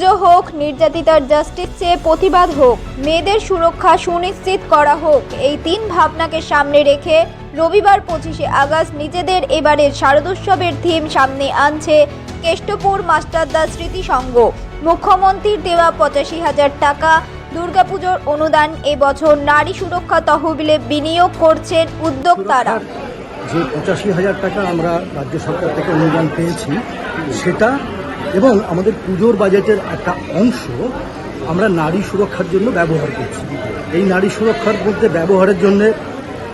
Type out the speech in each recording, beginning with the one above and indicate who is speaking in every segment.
Speaker 1: হোক, নির্যাতিতার জাস্টিস চেয়ে প্রতিবাদ হোক, মেয়েদের সুরক্ষা সুনিশ্চিত করা হোক, এই তিন ভাবনাকে সামনে রেখে রবিবার পঁচিশে আগস্ট নিজেদের এবারের শারদোৎসবের থিম সামনে আনছে কেষ্টপুর মাস্টারদা স্মৃতি সংঘ মুখ্যমন্ত্রীর দেওয়া পঁচাশি হাজার টাকা, দুর্গাপুজোর অনুদান এবছর নারী সুরক্ষা তহবিলে বিনিয়োগ করছেন উদ্যোক্তারা।
Speaker 2: যে পঁচাশি হাজার টাকা আমরা রাজ্য সরকার থেকে অনুদান পেয়েছি, সেটা এবং আমাদের পুজোর বাজেটের একটা অংশ আমরা নারী সুরক্ষার জন্য ব্যবহার করছি। এই নারী সুরক্ষার মধ্যে ব্যবহারের জন্য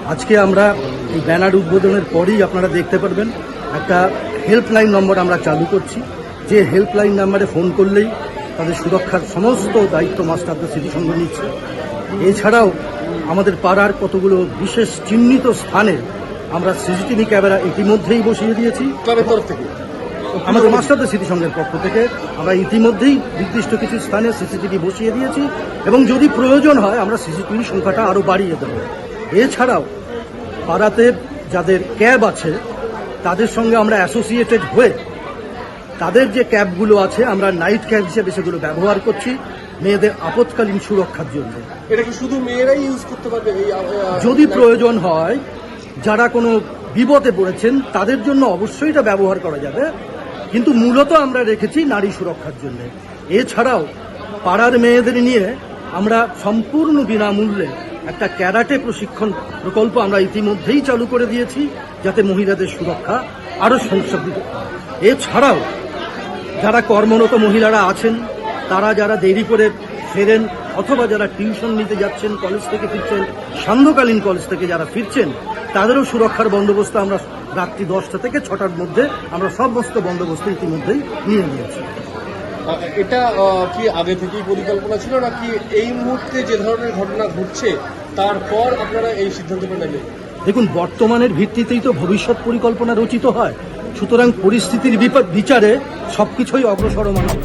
Speaker 2: আজকে আমরা এই ব্যানার উদ্বোধনের পরেই আপনারা দেখতে পারবেন একটা হেল্পলাইন নম্বর আমরা চালু করছি। যে হেল্পলাইন নাম্বারে ফোন করলেই তাদের সুরক্ষার সমস্ত দায়িত্ব মাস্টারদের স্মৃতিসংঘ নিচ্ছে। এছাড়াও আমাদের পাড়ার কতগুলো বিশেষ চিহ্নিত স্থানে আমরা সিসিটিভি ক্যামেরা ইতিমধ্যেই বসিয়ে দিয়েছি।
Speaker 3: ক্লাবের তরফ থেকে।
Speaker 2: আমাদের মাস্টারদের স্মৃতিসংঘের পক্ষ থেকে আমরা ইতিমধ্যেই নির্দিষ্ট কিছু স্থানে সিসিটিভি বসিয়ে দিয়েছি এবং যদি প্রয়োজন হয় আমরা সিসিটিভি সংখ্যাটা আরও বাড়িয়ে দেব। এছাড়াও পাড়াতে যাদের ক্যাব আছে তাদের সঙ্গে আমরা অ্যাসোসিয়েটেড হয়ে তাদের যে ক্যাবগুলো আছে আমরা নাইট ক্যাব হিসেবে সেগুলো ব্যবহার করছি মেয়েদের আপৎকালীন সুরক্ষার জন্য।
Speaker 3: এটা কি শুধু মেয়েরাই ইউজ করতে পারবে
Speaker 2: যদি প্রয়োজন হয় যারা কোনো বিপদে পড়েছেন তাদের জন্য অবশ্যই এটা ব্যবহার করা যাবে। কিন্তু মূলত আমরা রেখেছি নারী সুরক্ষার জন্য এছাড়াও পাড়ার মেয়েদের নিয়ে আমরা সম্পূর্ণ বিনামূল্যে একটা ক্যারাটে প্রশিক্ষণ প্রকল্প আমরা ইতিমধ্যেই চালু করে দিয়েছি, যাতে মহিলাদের সুরক্ষা আরও সংশোধিত। এছাড়াও যারা কর্মরত মহিলারা আছেন, তারা যারা দেরি করে ফেরেন অথবা যারা টিউশন নিতে যাচ্ছেন, কলেজ থেকে ফিরছেন, সান্ধ্যকালীন কলেজ থেকে যারা ফিরছেন তাদেরও সুরক্ষার বন্দোবস্ত আমরা রাত্রি দশটা থেকে ছটার মধ্যে আমরা সমস্ত বন্দোবস্ত ইতিমধ্যেই নিয়ে নিয়েছি।
Speaker 3: এটা কি আগে থেকেই পরিকল্পনা ছিল নাকি এই মুহূর্তে যে ধরনের ঘটনা ঘটছে তারপর আপনারা এই সিদ্ধান্তটা নেবেন?
Speaker 2: দেখুন বর্তমানের ভিত্তিতেই তো ভবিষ্যৎ পরিকল্পনা রচিত হয়। সুতরাং পরিস্থিতির বিপদ বিচারে সবকিছুই অগ্রসর মানা হয়।